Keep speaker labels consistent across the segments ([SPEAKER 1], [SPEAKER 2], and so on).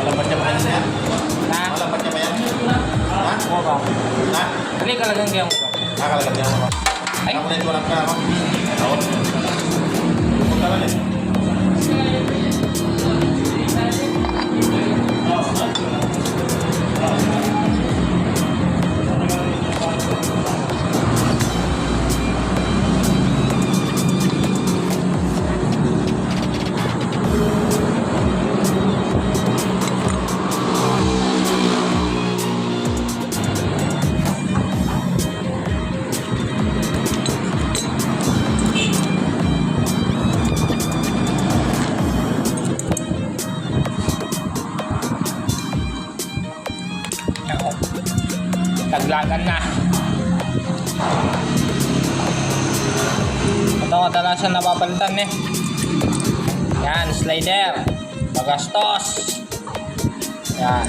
[SPEAKER 1] Malapat niya ba yan? yan?
[SPEAKER 2] Ha?
[SPEAKER 1] Malapat niya ba yan? Ha?
[SPEAKER 2] Mo ba?
[SPEAKER 1] Ha?
[SPEAKER 2] Kali ka lang mo ba? Ay.
[SPEAKER 1] Ako na ito ako. Ako.
[SPEAKER 2] Taglagan na. Ito kadalasan napapalitan eh. Yan, slider. Magastos. Yan.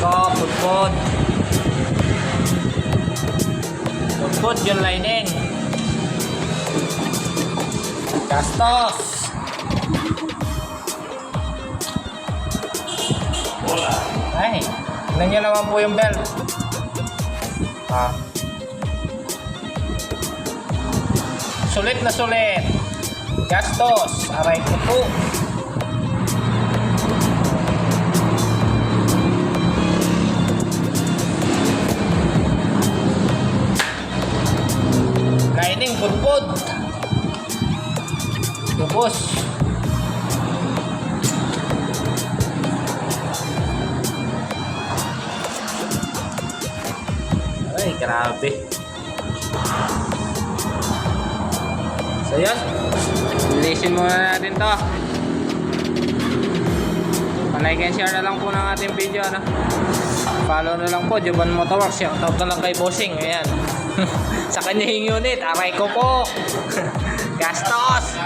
[SPEAKER 2] Ko, pudpud. Pudpud yung lining. Gastos. Ay, tignan nyo naman po yung belt. Ah. Sulit na sulit. Gastos. Aray ko po. Lining pudpud. Lubos. Ay, grabe. So yun, Bilisin muna natin to. Like and share na lang po ng ating video. Ano? Follow na lang po, Juban Motorworks. Shoutout na lang kay Bossing. Ayan. Sa kanya yung unit. Aray ko po. Gastos.